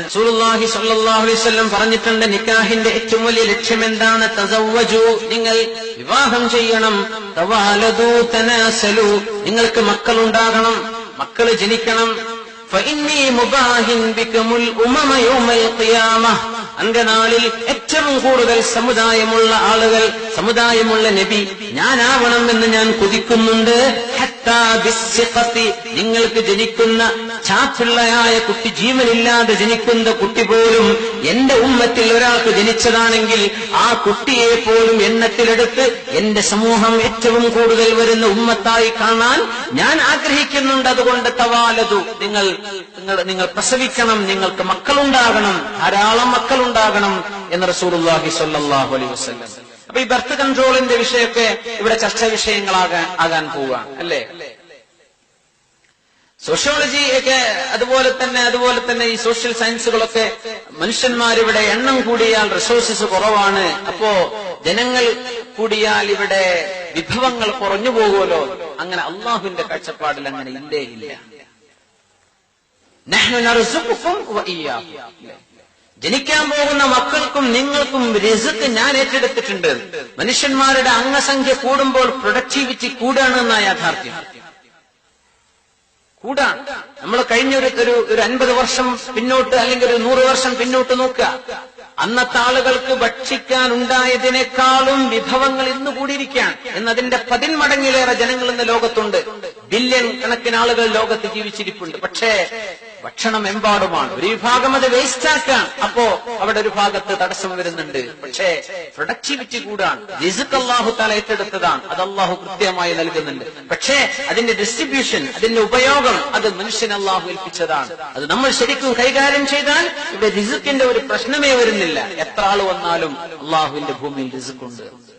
റസൂലുള്ളാഹി സ്വല്ലല്ലാഹു അലൈഹി വസല്ലം പറഞ്ഞിട്ടുണ്ട് നിക്കാഹിന്റെ ഏറ്റവും വലിയ ലക്ഷ്യം എന്താണ് തസവജു നിങ്ങൾ വിവാഹം ചെയ്യണം. തവാലദു തനാസലു നിങ്ങൾക്ക് മക്കൾ ഉണ്ടാകണം മക്കൾ ജനിക്കണം. ഫഇന്നി മുബാഹിൻ ബികുമുൽ ഉമമ യൗമൽ ഖിയാമ. ഏറ്റവും കൂടുതൽ സമുദായമുള്ള ആളുകൾ സമുദായമുള്ള നബി ഞാനാവണം എന്ന് ഞാൻ കുതിക്കുന്നുണ്ട്. നിങ്ങൾക്ക് ജനിക്കുന്ന ചാപ്പിള്ളയായ കുട്ടി ജീവനില്ലാതെ ജനിക്കുന്ന കുട്ടി പോലും എന്റെ ഉമ്മത്തിൽ ഒരാൾക്ക് ജനിച്ചതാണെങ്കിൽ ആ കുട്ടിയെ പോലും എണ്ണത്തിലെടുത്ത് എന്റെ സമൂഹം ഏറ്റവും കൂടുതൽ വരുന്ന ഉമ്മത്തായി കാണാൻ ഞാൻ ആഗ്രഹിക്കുന്നുണ്ട്. അതുകൊണ്ട് തവാലതു നിങ്ങൾ നിങ്ങൾ നിങ്ങൾ പ്രസവിക്കണം നിങ്ങൾക്ക് മക്കളുണ്ടാകണം ധാരാളം മക്കളുണ്ടാകണം എന്ന് റസൂലുള്ളാഹി സ്വല്ലല്ലാഹു അലൈഹി വസല്ലം അപ്പൊ ഈ ബർത്ത് കൺട്രോളിന്റെ വിഷയമൊക്കെ ഇവിടെ ചർച്ചാ വിഷയങ്ങളാകാൻ ആകാൻ പോവുക അല്ലേ? സോഷ്യോളജി ഒക്കെ അതുപോലെ തന്നെ അതുപോലെ തന്നെ ഈ സോഷ്യൽ സയൻസുകളൊക്കെ മനുഷ്യന്മാരിവിടെ എണ്ണം കൂടിയാൽ റിസോഴ്സസ് കുറവാണ്. അപ്പോ ജനങ്ങൾ കൂടിയാൽ ഇവിടെ വിഭവങ്ങൾ കുറഞ്ഞു പോകുമല്ലോ. അങ്ങനെ അള്ളാഹുവിന്റെ കാഴ്ചപ്പാടിൽ അങ്ങനെ ഇല്ലേ ഇല്ല? ജനിക്കാൻ പോകുന്ന മക്കൾക്കും നിങ്ങൾക്കും റിസ്ക് ഞാൻ ഏറ്റെടുത്തിട്ടുണ്ട്. മനുഷ്യന്മാരുടെ അംഗസംഖ്യ കൂടുമ്പോൾ പ്രൊഡക്ടിവിറ്റി കൂടാണ് എന്ന യാഥാർത്ഥ്യം. കൂടാണ് നമ്മൾ കഴിഞ്ഞ ഒരു ഒരു അൻപത് വർഷം പിന്നോട്ട് അല്ലെങ്കിൽ ഒരു നൂറ് വർഷം പിന്നോട്ട് നോക്കുക. അന്നത്തെ ആളുകൾക്ക് ഭക്ഷിക്കാൻ ഉണ്ടായതിനേക്കാളും വിഭവങ്ങൾ ഇന്ന് കൂടിയിരിക്കുകയാണ്. എന്നതിന്റെ പതിന്മടങ്ങിലേറെ ജനങ്ങൾ ഇന്ന് ലോകത്തുണ്ട്. ബില്യൺ കണക്കിന് ആളുകൾ ലോകത്ത് ജീവിച്ചിരിപ്പുണ്ട്. പക്ഷേ ഭക്ഷണം എമ്പാടുമാണ് ഒരു വിഭാഗം അത് വേസ്റ്റ് ആക്കാൻ. അപ്പോ അവിടെ ഒരു ഭാഗത്ത് തടസ്സം വരുന്നുണ്ട്. പക്ഷേ പ്രൊഡക്ടിവിറ്റി കൂടാണ്. അള്ളാഹു തല ഏറ്റെടുത്തതാണ്. അത് അള്ളാഹു കൃത്യമായി നൽകുന്നുണ്ട്. പക്ഷേ അതിന്റെ ഡിസ്ട്രിബ്യൂഷൻ അതിന്റെ ഉപയോഗം അത് മനുഷ്യൻ അള്ളാഹു ഏൽപ്പിച്ചതാണ്. അത് നമ്മൾ ശരിക്കും കൈകാര്യം ചെയ്താൽ ഇവിടെ റിസുക്കിന്റെ ഒരു പ്രശ്നമേ വരുന്നില്ല. എത്ര ആൾ വന്നാലും അള്ളാഹുവിന്റെ ഭൂമിയിൽ റിസുക്കുണ്ട്.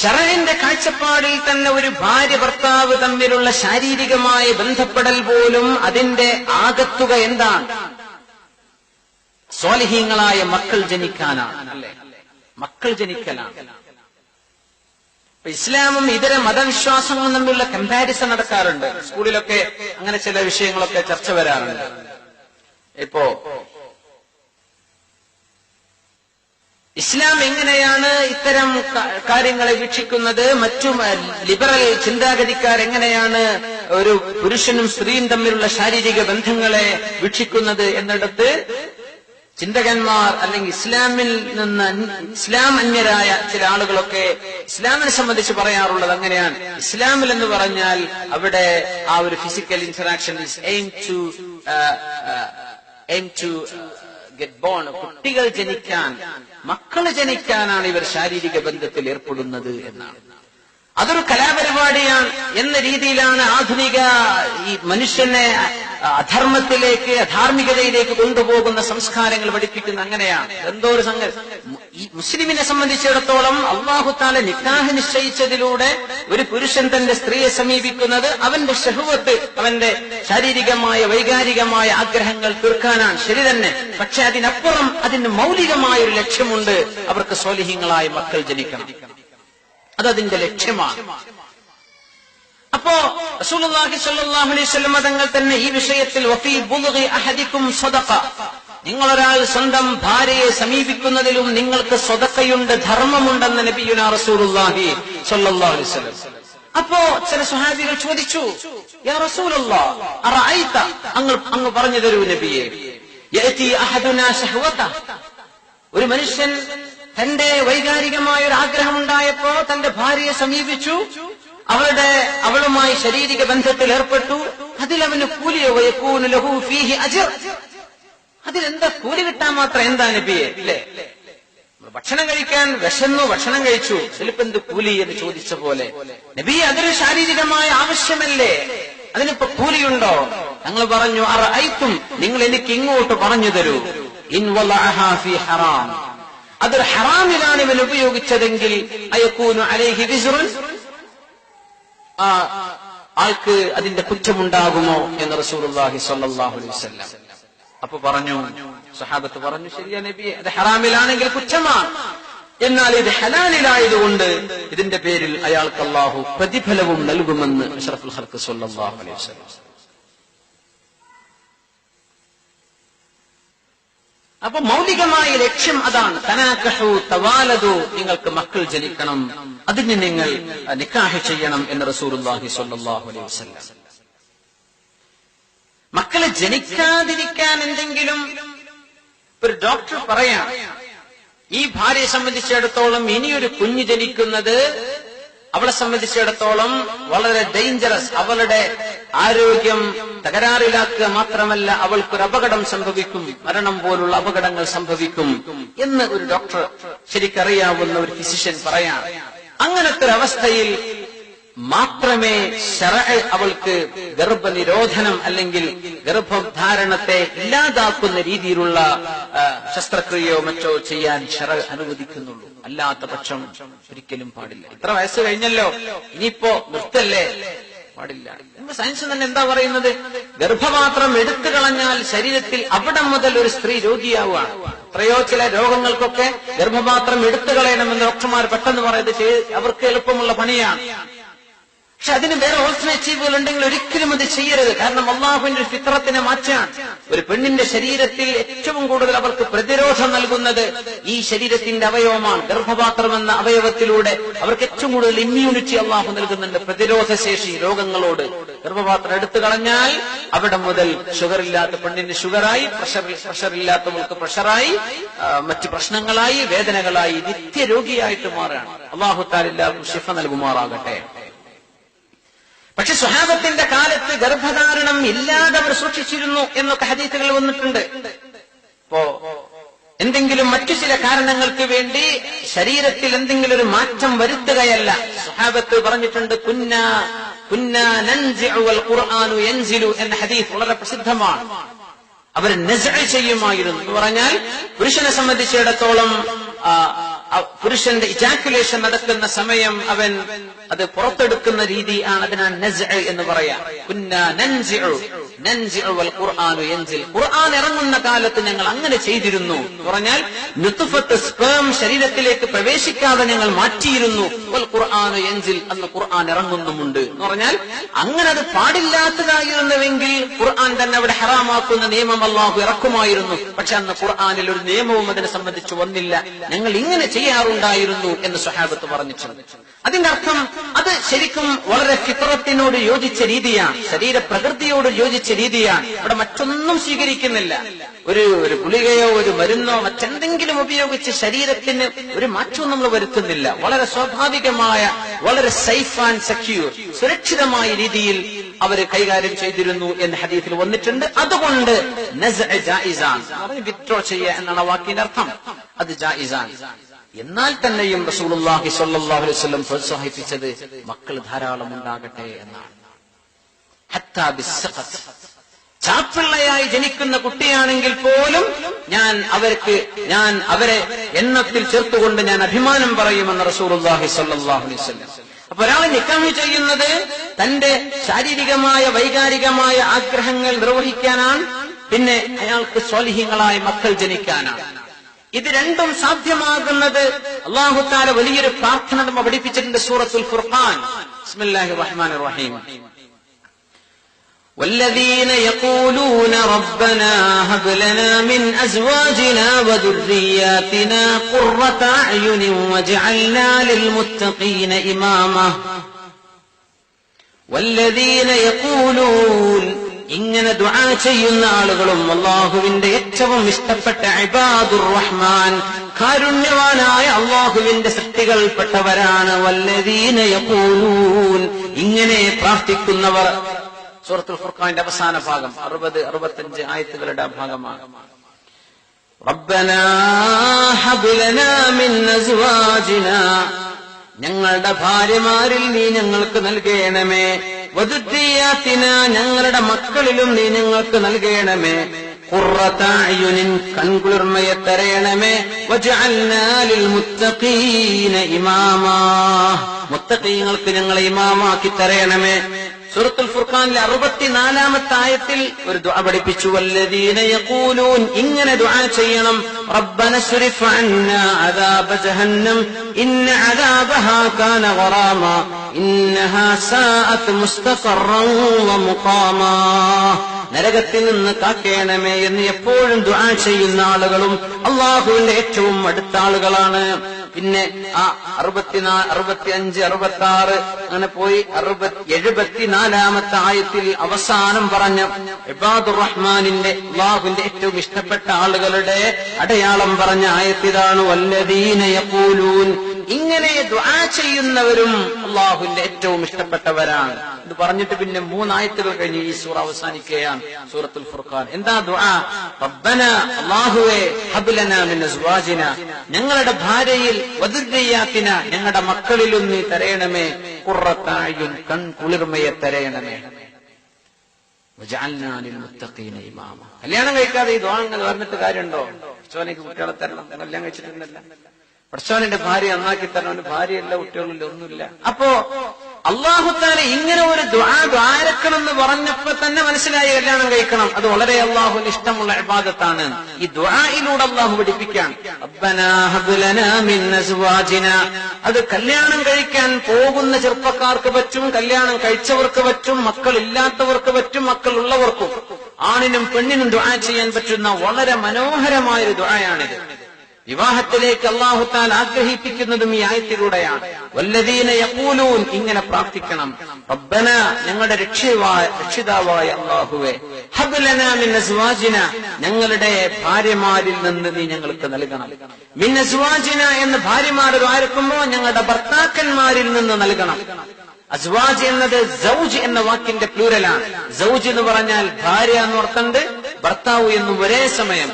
ഷറഹിന്റെ കാഴ്ചപ്പാടിൽ തന്നെ ഒരു ഭാര്യ ഭർത്താവ് തമ്മിലുള്ള ശാരീരികമായ ബന്ധപ്പെടൽ പോലും അതിന്റെ ആകത്തുക എന്താണ്? സ്വാലിഹീങ്ങളായ മക്കൾ ജനിക്കാനാണ് അല്ലെ? മക്കൾ ജനിക്കലാണ്. ഇസ്ലാമും ഇതര മതവിശ്വാസങ്ങളും തമ്മിലുള്ള കമ്പാരിസൺ നടക്കാറുണ്ട്. സ്കൂളിലൊക്കെ അങ്ങനെ ചില വിഷയങ്ങളൊക്കെ ചർച്ച വരാറുണ്ട്. ഇപ്പോ ഇസ്ലാം എങ്ങനെയാണ് ഇത്തരം കാര്യങ്ങളെ വീക്ഷിക്കുന്നത്? മറ്റു ലിബറൽ ചിന്താഗതിക്കാർ എങ്ങനെയാണ് ഒരു പുരുഷനും സ്ത്രീയും തമ്മിലുള്ള ശാരീരിക ബന്ധങ്ങളെ വീക്ഷിക്കുന്നത് എന്നിടത്ത് ചിന്തകന്മാർ അല്ലെങ്കിൽ ഇസ്ലാമിൽ നിന്ന് ഇസ്ലാം അന്യരായ ചില ആളുകളൊക്കെ ഇസ്ലാമിനെ സംബന്ധിച്ച് പറയാറുള്ളത് അങ്ങനെയാണ്. ഇസ്ലാമിൽ എന്ന് പറഞ്ഞാൽ അവിടെ ആ ഒരു physical interaction to aim to get born കുട്ടികൾ ജനിക്കാൻ മക്കൾ ജനിക്കാനാണ് ഇവർ ശാരീരിക ബന്ധത്തിൽ ഏർപ്പെടുന്നത് എന്നാണ്. അതൊരു കലാപരിപാടിയാണ് എന്ന രീതിയിലാണ് ആധുനിക ഈ മനുഷ്യനെ അധർമ്മത്തിലേക്ക് അധാർമികതയിലേക്ക് കൊണ്ടുപോകുന്ന സംസ്കാരങ്ങൾ പഠിപ്പിക്കുന്ന അങ്ങനെയാണ്. എന്തോ ഒരു സംഗതി. മുസ്ലിമിനെ സംബന്ധിച്ചിടത്തോളം അള്ളാഹുത്താല നിക്കാഹ് നിശ്ചയിച്ചതിലൂടെ ഒരു പുരുഷൻ തന്റെ സ്ത്രീയെ സമീപിക്കുന്നത് അവന്റെ ഷഹുവത്ത് അവന്റെ ശാരീരികമായ വൈകാരികമായ ആഗ്രഹങ്ങൾ തീർക്കാനാണ് ശരി തന്നെ. പക്ഷെ അതിനപ്പുറം അതിന് മൗലികമായ ഒരു ലക്ഷ്യമുണ്ട്. അവർക്ക് സ്വാലിഹ്യങ്ങളായ മക്കൾ ജനിക്കണം. അതതിന്റെ ലക്ഷ്യമാണ്. അപ്പോ റസൂലുള്ളാഹി അലൈഹി വസല്ലം തങ്ങൾ തന്നെ ഈ വിഷയത്തിൽ വഫീ ഒരാൾ സ്വന്തം ഭാര്യയെ സമീപിക്കുന്നതിലും നിങ്ങൾക്ക് സ്വതക്കയുണ്ട് ധർമ്മമുണ്ടെന്ന് നബിയുന റസൂലുള്ളാഹി സ്വല്ലല്ലാഹു അലൈഹി വസല്ലം. അപ്പോ ചില സുഹാബികൾ ചോദിച്ചു യാ അറഅയ്ത അങ്ങ് അങ്ങ് പറഞ്ഞു തരൂ നബിയെ ഒരു മനുഷ്യൻ തന്റെ വൈകാരികമായ ഒരു ആഗ്രഹം ഉണ്ടായപ്പോ തന്റെ ഭാര്യയെ സമീപിച്ചു അവളുടെ അവളുമായി ശാരീരിക ബന്ധത്തിൽ ഏർപ്പെട്ടു. അതിൽ അവന് കൂലിയോ വയക്കൂന് ലഹു ഫീഹി അജിർ. അതിലെന്താ കൂലി കിട്ടാൻ മാത്രം എന്താ നബിയെ? അല്ലേ ഭക്ഷണം കഴിക്കാൻ വിശന്നു ഭക്ഷണം കഴിച്ചു. ചിലപ്പോ എന്ത് കൂലി എന്ന് ചോദിച്ച പോലെ. നബി അതൊരു ശാരീരികമായ ആവശ്യമല്ലേ? അതിനിപ്പോ കൂലിയുണ്ടോ? ഞങ്ങൾ പറഞ്ഞു അറ നിങ്ങൾ എനിക്ക് ഇങ്ങോട്ട് പറഞ്ഞു തരൂ. ഹറാം. അതൊരു ഹറാമിലാണ് ഇവൻ ഉപയോഗിച്ചതെങ്കിൽ അയക്കൂനു അലൈഹി വിസ്റുൻ ആ ആൾക്ക് അതിന്റെ കുറ്റമുണ്ടാകുമോ എന്ന് റസൂലുള്ളാഹി സ്വല്ലല്ലാഹു അലൈഹി വസല്ലം. അപ്പൊ പറഞ്ഞു സഹാബത്ത് പറഞ്ഞു ശരിയാ നബി അത് ഹറാമിലാണെങ്കിൽ കുറ്റമാണ്. എന്നാൽ ഇത് ഹലാലിലായതുകൊണ്ട് ഇതിന്റെ പേരിൽ അയാൾക്ക് അള്ളാഹു പ്രതിഫലവും നൽകുമെന്ന് അഷറഫുൽ ഹർക്ക് സ്വല്ലല്ലാഹു അലൈഹി വസല്ലം. അപ്പൊ മൗലികമായ ലക്ഷ്യം അതാണ്. തനാക്കഹു തവാലതു നിങ്ങൾക്ക് മക്കൾ ജനിക്കണം. അതിന് നിങ്ങൾ നിക്കാഹ് ചെയ്യണം എന്ന് സ്വല്ലല്ലാഹു അലൈഹി മക്കളെ ജനിക്കാതിരിക്കാൻ എന്തെങ്കിലും ഒരു ഡോക്ടർ പറയാം. ഈ ഭാര്യയെ സംബന്ധിച്ചിടത്തോളം ഇനിയൊരു കുഞ്ഞ് ജനിക്കുന്നത് അവളെ സംബന്ധിച്ചിടത്തോളം വളരെ ഡേഞ്ചറസ് അവളുടെ ആരോഗ്യം തകരാറിലാക്കുക മാത്രമല്ല അവൾക്കൊരു അപകടം സംഭവിക്കും മരണം പോലുള്ള അപകടങ്ങൾ സംഭവിക്കും എന്ന് ഒരു ഡോക്ടർ ശരിക്കറിയാവുന്ന ഒരു ഫിസിഷ്യൻ പറയാം. അങ്ങനത്തെ ഒരു അവസ്ഥയിൽ മാത്രമേ ശറ അവൾക്ക് ഗർഭനിരോധനം അല്ലെങ്കിൽ ഗർഭധാരണത്തെ ഇല്ലാതാക്കുന്ന രീതിയിലുള്ള ശസ്ത്രക്രിയയോ മറ്റോ ചെയ്യാൻ ശറ അനുവദിക്കുന്നുള്ളൂ. അല്ലാത്ത പക്ഷം ഒരിക്കലും പാടില്ല. ഇത്ര വയസ്സ് കഴിഞ്ഞല്ലോ. ഇനിയിപ്പോ നിർത്തല്ലേ? പാടില്ല. സയൻസ് തന്നെ എന്താ പറയുന്നത്? ഗർഭപാത്രം എടുത്തു കളഞ്ഞാൽ ശരീരത്തിൽ അവിടെ മുതൽ ഒരു സ്ത്രീ രോഗിയാവുകയാണ്. എത്രയോ ചില രോഗങ്ങൾക്കൊക്കെ ഗർഭപാത്രം എടുത്തു കളയണമെന്ന് ഡോക്ടർമാർ പെട്ടെന്ന് പറയുന്നത് അവർക്ക് എളുപ്പമുള്ള പണിയാണ്. പക്ഷെ അതിന് വേറെ ഓൾട്ടർനേറ്റീവുകൾ ഉണ്ടെങ്കിൽ ഒരിക്കലും അത് ചെയ്യരുത്. കാരണം അള്ളാഹുവിന്റെ ഫിത്രത്തിനെ മാറ്റാൻ ഒരു പെണ്ണിന്റെ ശരീരത്തിൽ ഏറ്റവും കൂടുതൽ അവർക്ക് പ്രതിരോധം നൽകുന്നത് ഈ ശരീരത്തിന്റെ അവയവമാണ്. ഗർഭപാത്രം എന്ന അവയവത്തിലൂടെ അവർക്ക് ഏറ്റവും കൂടുതൽ ഇമ്മ്യൂണിറ്റി അള്ളാഹു നൽകുന്നുണ്ട് പ്രതിരോധ ശേഷി രോഗങ്ങളോട്. ഗർഭപാത്രം എടുത്തു കളഞ്ഞാൽ അവിടെ മുതൽ ഷുഗർ ഇല്ലാത്ത പെണ്ണിന് ഷുഗറായി പ്രഷർ പ്രഷർ ഇല്ലാത്തവൾക്ക് പ്രഷറായി മറ്റു പ്രശ്നങ്ങളായി വേദനകളായി നിത്യരോഗിയായിട്ട് മാറുകയാണ് അള്ളാഹു താലെല്ലാവർക്കും ശിഫ നൽകുമാറാകട്ടെ. പക്ഷെ സ്വഹാബത്തിന്റെ കാലത്ത് ഗർഭധാരണം ഇല്ലാതെ അവർ സൂക്ഷിച്ചിരുന്നു എന്നൊക്കെ ഹദീസുകൾ വന്നിട്ടുണ്ട്. ഇപ്പോ എന്തെങ്കിലും മറ്റു ചില കാരണങ്ങൾക്ക് വേണ്ടി ശരീരത്തിൽ എന്തെങ്കിലും ഒരു മാറ്റം വരുത്തുകയല്ല. സ്വഹാബത്ത് പറഞ്ഞിട്ടുണ്ട് കുന്ന കുന്ന യൻസിലു എന്ന ഹദീസ് വളരെ പ്രസിദ്ധമാണ്. അവർ നസ്അ ചെയ്യുമായിരുന്നു. എന്ന് പറഞ്ഞാൽ പുരുഷനെ സംബന്ധിച്ചിടത്തോളം പുരുഷന്റെ ഇജാക്കുലേഷൻ നടക്കുന്ന സമയം അവൻ അത് പുറത്തെടുക്കുന്ന രീതി ആണ്. അതിനാണ് എന്ന് പറയാം. ഖുർആൻ ഇറങ്ങുന്ന കാലത്ത് ഞങ്ങൾ അങ്ങനെ ചെയ്തിരുന്നു. പറഞ്ഞാൽ നുത്ഫത്ത് സ്പേം ശരീരത്തിലേക്ക് പ്രവേശിക്കാതെ ഞങ്ങൾ മാറ്റിയിരുന്നു. ഖുർആനു യൻസിൽ അന്ന് ഖുർആൻ ഇറങ്ങുന്നുമുണ്ട്. എന്ന് പറഞ്ഞാൽ അങ്ങനെ അത് പാടില്ലാത്തതായിരുന്നുവെങ്കിൽ ഖുർആൻ തന്നെ അവിടെ ഹറാമാക്കുന്ന നിയമം അള്ളാഹു ഇറക്കുമായിരുന്നു. പക്ഷെ അന്ന് ഖുർആാനിൽ ഒരു നിയമവും അതിനെ സംബന്ധിച്ച് വന്നില്ല. ഞങ്ങൾ ഇങ്ങനെ ചെയ്യാറുണ്ടായിരുന്നു എന്ന് സ്വഹാബത്ത് പറഞ്ഞിട്ടുണ്ട്. അതിന്റെ അർത്ഥം അത് ശരിക്കും വളരെ ഫിത്രത്തിനോട് യോജിച്ച രീതിയാണ്. ശരീര പ്രകൃതിയോട് യോജിച്ച രീതിയാണ്. ഇവിടെ മറ്റൊന്നും സ്വീകരിക്കുന്നില്ല. ഒരു ഒരു ഗുളികയോ ഒരു മരുന്നോ മറ്റെന്തെങ്കിലും ഉപയോഗിച്ച് ശരീരത്തിന് ഒരു മാറ്റവും നമ്മൾ വരുത്തുന്നില്ല. വളരെ സ്വാഭാവികമായ വളരെ സേഫ് ആൻഡ് സെക്യൂർ സുരക്ഷിതമായ രീതിയിൽ അവർ കൈകാര്യം ചെയ്തിരുന്നു എന്ന് ഹദീഫിൽ വന്നിട്ടുണ്ട്. അതുകൊണ്ട് വിത്ഡ്രോ ചെയ്യുക എന്നാണ് വാക്കിന്റെ അർത്ഥം. അത് ജായിസാൻ എന്നാൽ തന്നെയും റസൂലുള്ളാഹി സ്വല്ലല്ലാഹു അലൈഹി വസല്ലം പ്രോത്സാഹിപ്പിച്ചത് മക്കൾ ധാരാളം ഉണ്ടാകട്ടെ എന്നാണ്. ചാപ്പിള്ളയായി ജനിക്കുന്ന കുട്ടിയാണെങ്കിൽ പോലും ഞാൻ അവർക്ക് ഞാൻ അവരെ എണ്ണത്തിൽ ചേർത്തുകൊണ്ട് ഞാൻ അഭിമാനം പറയുമെന്ന് റസൂലുള്ളാഹി സ്വല്ലല്ലാഹു അലൈഹി വസല്ലം. അപ്പൊ ഒരാൾ നിക്കാഹ് ചെയ്യുന്നത് തന്റെ ശാരീരികമായ വൈകാരികമായ ആഗ്രഹങ്ങൾ നിർവഹിക്കാനാണ്. പിന്നെ അയാൾക്ക് സ്വാലിഹ്യങ്ങളായ മക്കൾ ജനിക്കാനാണ്. ഇത് രണ്ടും സാധ്യമാകുന്നത് അള്ളാഹു താല വലിയൊരു പ്രാർത്ഥന നമ്മ പഠിപ്പിച്ചിട്ടുണ്ട് സൂറത്തുൽ ഫുർഖാൻ ബിസ്മില്ലാഹിർ റഹ്മാനിർ റഹീം والذين يقولون ربنا هب لنا من أزواجنا وذرياتنا قرة أعين واجعلنا للمتقين إماما والذين يقولون ഇങ്ങനെ ദുആ ചെയ്യുന്ന ആളുകളും അള്ളാഹുവിന്റെ ഏറ്റവും ഇഷ്ടപ്പെട്ട ഇബാദുർ റഹ്മാൻ കാരുണ്യവാനായ അള്ളാഹുവിന്റെ സൃഷ്ടികൾപ്പെട്ടവരാണ് വല്ലദീന യഖൂലൂൻ. ഇങ്ങനെ പ്രാർത്ഥിക്കുന്നവർ. സൂറത്തുൽ ഫുർഖാന്റെ അവസാന ഭാഗം അറുപത് അറുപത്തഞ്ച് ആയത്തുകളുടെ ഭാഗമാണ്. റബ്ബനാ ലനാ മിൻ അസ്വാജിനാ. ഞങ്ങളുടെ ഭാര്യമാരിൽ നീ ഞങ്ങൾക്ക് നൽകണമേ. വധുദ്രിയാത്തിന ഞങ്ങളുടെ മക്കളിലും നീ ഞങ്ങൾക്ക് നൽകണമേ. കുറത്തായുനിൻ കൺകുളിർമയെ തരയണമേ. വജഅൽനാ ലിൽ മുത്തഖീന ഇമാമാ. മുത്തഖീങ്ങൾക്ക് ഞങ്ങളെ ഇമാമാക്കി തരയണമേ. സൂറത്തുൽ ഫുർഖാനിലെ അറുപത്തിനാലാമത്തെ ആയത്തിൽ ഒരു ദുആ പഠിപ്പിച്ചു വല്ലദീന യഖൂലൂൻ ഇങ്ങനെ ദുആ ചെയ്യണം. റബ്ബന സ്രിഫ് അന്നാ അദാബ ജഹന്നം ഇന്ന അദാബഹാ കാന ഖറാമ ഇന്നഹാ സാഅത് മുസ്തഖറൻ മുഖാമ. നരകത്തിൽ നിന്ന് കാക്കേണമേ എന്ന് എപ്പോഴും ദുആ ചെയ്യുന്ന ആളുകളും അല്ലാഹുവിന്റെ ഏറ്റവും അടുത്ത ആളുകളാണ്. പിന്നെ ആ അറുപത്തിനാ അറുപത്തി അഞ്ച് അറുപത്തി ആറ് അങ്ങനെ പോയി. അറുപത്തി എഴുപത്തിനാലാമത്തെ ആയത്തിൽ അവസാനം പറഞ്ഞ ഇബാദുർ റഹ്മാനിന്റെ അള്ളാഹുവിന്റെ ഏറ്റവും ഇഷ്ടപ്പെട്ട ആളുകളുടെ അടയാളം പറഞ്ഞ ആയത്തിതാണ് വല്ലദീന യഖൂലൂൻ. ഇങ്ങനെ ദുആ ചെയ്യുന്നവരും അള്ളാഹുവിന്റെ ഏറ്റവും ഇഷ്ടപ്പെട്ടവരാണ്. ഇത് പറഞ്ഞിട്ട് പിന്നെ മൂന്നായത്തുകൾ കഴിഞ്ഞ് ഈ സൂറ അവസാനിക്കുകയാണ് സൂറത്തുൽ ഫുർഖാൻ. എന്താ ദുആ? റബ്ബന അല്ലാഹുവേ ഹബുലന ഞങ്ങളുടെ ഭാര്യയിൽ വദുര്രിയാത്തിന ഞങ്ങളുടെ മക്കളിലും നീ തരയണമേ. കുറത്തായും കൺ കുളിർമയെ തരയണമേ. കല്യാണം കഴിക്കാതെ ഈ ദ്വാങ്ങൾ പറഞ്ഞിട്ട് കാര്യമുണ്ടോ? ചോനയ്ക്ക് കുട്ടികളെ തരണം. കല്യാണം കഴിച്ചിട്ടുണ്ടല്ല പഠിച്ചവനെ ഭാര്യ നന്നാക്കി തരണം. ഭാര്യയല്ല കുട്ടികളില്ല ഒന്നുമില്ല. അപ്പോ അള്ളാഹുത്താല ഇങ്ങനെ ഒരു ദ്വാ ദ്വാരക്കണം എന്ന് പറഞ്ഞപ്പോ തന്നെ മനസ്സിലായി കല്യാണം കഴിക്കണം. അത് വളരെ അള്ളാഹുവിന് ഇഷ്ടമുള്ള ഇബാദത്താണ്. ഈ ദ്വായിലൂടെ അള്ളാഹു പഠിപ്പിക്കാം അത് കല്യാണം കഴിക്കാൻ പോകുന്ന ചെറുപ്പക്കാർക്ക് പറ്റും കല്യാണം കഴിച്ചവർക്ക് പറ്റും മക്കളില്ലാത്തവർക്ക് പറ്റും മക്കളുള്ളവർക്കും. ആണിനും പെണ്ണിനും ദ്വാ ചെയ്യാൻ പറ്റുന്ന വളരെ മനോഹരമായ ഒരു ദ്വായാണിത് വിവാഹത്തിലേക്ക് അള്ളാഹുത്താൽ ആഗ്രഹിപ്പിക്കുന്നതും ഈ ആയത്തിലൂടെയാണ്. വല്ലതീന യക്കൂലൂൻ ഇങ്ങനെ പ്രാർത്ഥിക്കണം. റബ്ബന ഞങ്ങളുടെ രക്ഷിതാവായ അള്ളാഹുവെ ഹബുലന അസ്വാജിന ഞങ്ങളുടെ ഭാര്യമാരിൽ നിന്ന് നീ ഞങ്ങൾക്ക് നൽകണം. മിന്ന സുവാജിന എന്ന് ഭാര്യമാർ ആർക്കുമ്പോ ഞങ്ങളുടെ ഭർത്താക്കന്മാരിൽ നിന്ന് നൽകണം. അസ്വാജ് എന്നത് സൗജ് എന്ന വാക്കിന്റെ പ്ലൂരലാണ്. സൗജ് എന്ന് പറഞ്ഞാൽ ഭാര്യ എന്ന് ഓർത്തുണ്ട് ഭർത്താവ് എന്ന് ഒരേ സമയം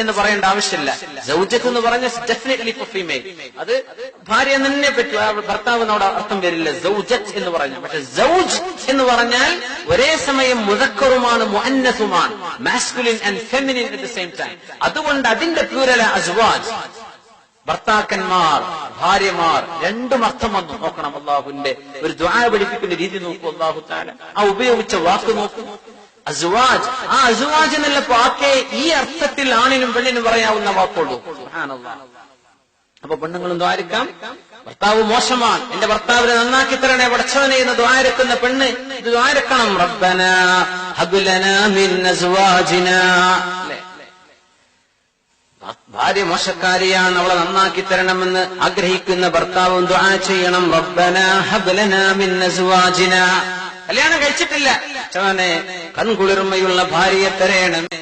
എന്ന് പറയേണ്ട ആവശ്യമില്ല. സൗജത്ത് എന്ന് പറഞ്ഞ ഡെഫിനറ്റ്ലി ഫോർ ഫീമെയിൽ അത് ഭാര്യ തന്നെ പറ്റും. ഭർത്താവ് എന്നോട് അർത്ഥം വരില്ല. എന്ന് പറഞ്ഞു പക്ഷെ സൗജ് എന്ന് പറഞ്ഞാൽ ഒരേ സമയം മുതക്കറുമാണ് മുഅന്നസുമാണ്. Masculine and feminine at the same time അതുകൊണ്ട് അതിന്റെ പ്യൂരല അസ്വാജ്. ഭർത്താക്കന്മാർ ഭാര്യമാർ രണ്ടും അർത്ഥം വന്നു. നോക്കണം അള്ളാഹുവിന്റെ ഒരു ദ്വാര പഠിപ്പിക്കുന്ന രീതി നോക്കൂ. അള്ളാഹു താല ആ ഉപയോഗിച്ച വാക്ക് നോക്കൂ. അസുവാജ്. ആ അസുവാജ് എന്നുള്ള വാക്കേ ഈ അർത്ഥത്തിൽ ആണിനും പെണ്ണിനും പറയാവുന്ന വാക്കുള്ളൂ. അപ്പൊ പെണ്ണുങ്ങളും ദ്വാരിക്കാം. ഭർത്താവ് മോശമാണ്. എന്റെ ഭർത്താവിനെ നന്നാക്കി തരണേ പടച്ചവനെ എന്ന് ദ്വാരക്കുന്ന പെണ്ണ് ഇത് ദ്വാരക്കണം. റബ്ബന ഹബുലന മിൻ അസ്വാജിന. ഭാര്യ മോശക്കാരിയാണ് അവളെ നന്നാക്കി തരണമെന്ന് ആഗ്രഹിക്കുന്ന ഭർത്താവും ദുആ ചെയ്യണം. റബ്ബന ഹബുലന മിൻ അസ്വാജിന. കല്യാണം കഴിച്ചിട്ടില്ല. കൺകുളിർമയുള്ള ഭാര്യയെ തരയണമേ